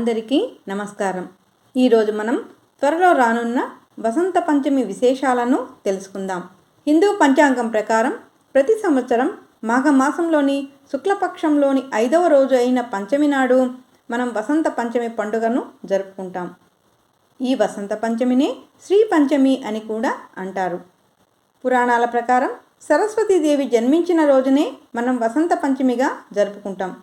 అందరికీ నమస్కారం. ఈరోజు మనం త్వరలో రానున్న వసంత పంచమి విశేషాలను తెలుసుకుందాం. హిందూ పంచాంగం ప్రకారం ప్రతి సంవత్సరం మాఘమాసంలోని శుక్లపక్షంలోని ఐదవ రోజు అయిన పంచమి నాడు మనం వసంత పంచమి పండుగను జరుపుకుంటాం. ఈ వసంత పంచమినే శ్రీ పంచమి అని కూడా అంటారు. పురాణాల ప్రకారం సరస్వతీదేవి జన్మించిన రోజునే మనం వసంత పంచమిగా జరుపుకుంటాం.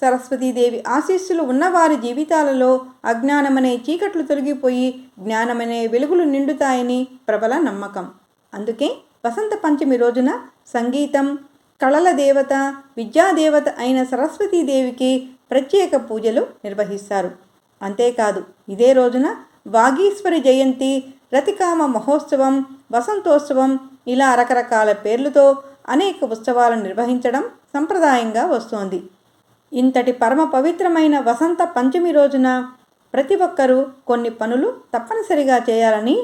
సరస్వతీదేవి ఆశీస్సులు ఉన్నవారి జీవితాలలో అజ్ఞానమనే చీకట్లు తొలగిపోయి జ్ఞానమనే వెలుగులు నిండుతాయని ప్రబల నమ్మకం. అందుకే వసంత పంచమి రోజున సంగీతం కళల దేవత విద్యాదేవత అయిన సరస్వతీదేవికి ప్రత్యేక పూజలు నిర్వహిస్తారు. అంతేకాదు ఇదే రోజున వాగీశ్వరి జయంతి రతికామ మహోత్సవం వసంతోత్సవం ఇలా రకరకాల పేర్లతో అనేక ఉత్సవాలను నిర్వహించడం సంప్రదాయంగా వస్తోంది. ఇంతటి పరమ పవిత్రమైన వసంత పంచమి రోజున ప్రతి ఒక్కరూ కొన్ని పనులు తప్పనిసరిగా చేయాలని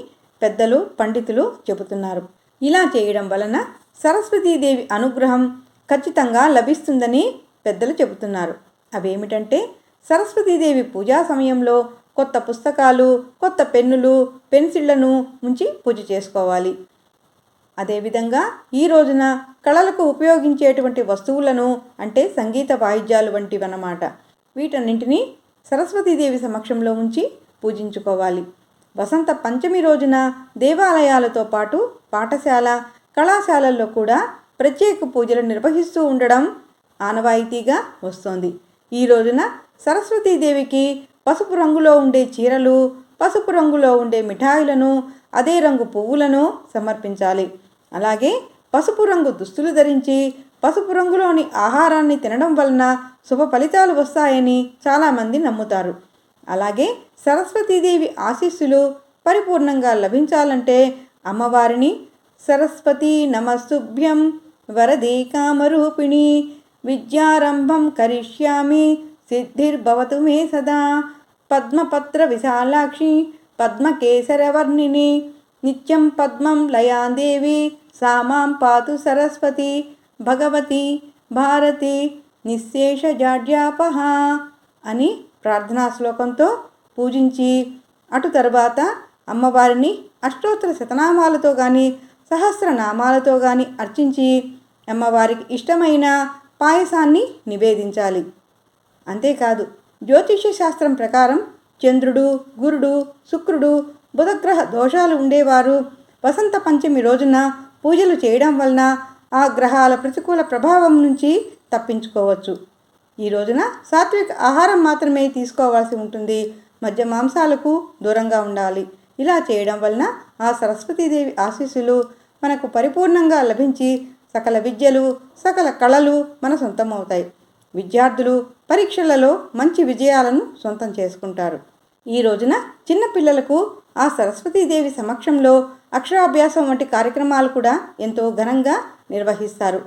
పెద్దలు పండితులు చెబుతున్నారు. ఇలా చేయడం వలన సరస్వతీదేవి అనుగ్రహం ఖచ్చితంగా లభిస్తుందని పెద్దలు చెబుతున్నారు. అవేమిటంటే సరస్వతీదేవి పూజా సమయంలో కొత్త పుస్తకాలు కొత్త పెన్నులు పెన్సిళ్ళను ఉంచి పూజ చేసుకోవాలి. అదేవిధంగా ఈ రోజున కళలకు ఉపయోగించేటువంటి వస్తువులను అంటే సంగీత వాయిద్యాలు వంటివన్నమాట. వీటన్నింటినీ సరస్వతీదేవి సమక్షంలో ఉంచి పూజించుకోవాలి. వసంత పంచమి రోజున దేవాలయాలతో పాటు పాఠశాల కళాశాలల్లో కూడా ప్రత్యేక పూజలు నిర్వహిస్తూ ఉండడం ఆనవాయితీగా వస్తోంది. ఈ రోజున సరస్వతీదేవికి పసుపు రంగులో ఉండే చీరలు పసుపు రంగులో ఉండే మిఠాయిలను అదే రంగు పువ్వులను సమర్పించాలి. అలాగే పసుపు రంగు దుస్తులు ధరించి పసుపు రంగులోని ఆహారాన్ని తినడం వలన శుభ ఫలితాలు వస్తాయని చాలామంది నమ్ముతారు. అలాగే సరస్వతీదేవి ఆశీస్సులు పరిపూర్ణంగా లభించాలంటే అమ్మవారిని సరస్వతి నమస్తుభ్యం వరది కామరూపిణి విద్యారంభం కరిష్యామి సిద్ధిర్భవతు మే సదా పద్మపత్ర విశాలాక్షి పద్మకేసరవర్ణిని నిత్యం పద్మం లయాందేవి సామాం పాతు సరస్వతి భగవతి భారతి నిశ్శేషజాడ్యాపహ అని ప్రార్థనా శ్లోకంతో పూజించి అటు తర్వాత అమ్మవారిని అష్టోత్తర శతనామాలతో కానీ సహస్రనామాలతో కానీ అర్చించి అమ్మవారికి ఇష్టమైన పాయసాన్ని నివేదించాలి. అంతేకాదు జ్యోతిష్య శాస్త్రం ప్రకారం చంద్రుడు గురుడు శుక్రుడు బుధగ్రహ దోషాలు ఉండేవారు. వసంత పంచమి రోజున పూజలు చేయడం వలన ఆ గ్రహాల ప్రతికూల ప్రభావం నుంచి తప్పించుకోవచ్చు. ఈ రోజున సాత్విక ఆహారం మాత్రమే తీసుకోవాల్సి ఉంటుంది. మధ్య మాంసాలకు దూరంగా ఉండాలి. ఇలా చేయడం వలన ఆ సరస్వతీదేవి ఆశీస్సులు మనకు పరిపూర్ణంగా లభించి సకల విద్యలు సకల కళలు మన సొంతమవుతాయి. విద్యార్థులు పరీక్షలలో మంచి విజయాలను సొంతం చేసుకుంటారు. ఈ రోజున చిన్నపిల్లలకు ఆ సరస్వతీదేవి సమక్షంలో అక్షరాభ్యాసం వంటి కార్యక్రమాలు కూడా ఎంతో ఘనంగా నిర్వహిస్తారు.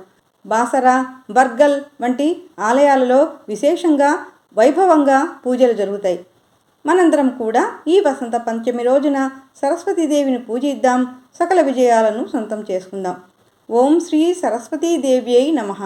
బాసరా బర్గల్ వంటి ఆలయాలలో విశేషంగా వైభవంగా పూజలు జరుగుతాయి. మనందరం కూడా ఈ వసంత పంచమి రోజున సరస్వతీదేవిని పూజిద్దాం సకల విజయాలను సొంతం చేసుకుందాం. ఓం శ్రీ సరస్వతీదేవ్యై నమః.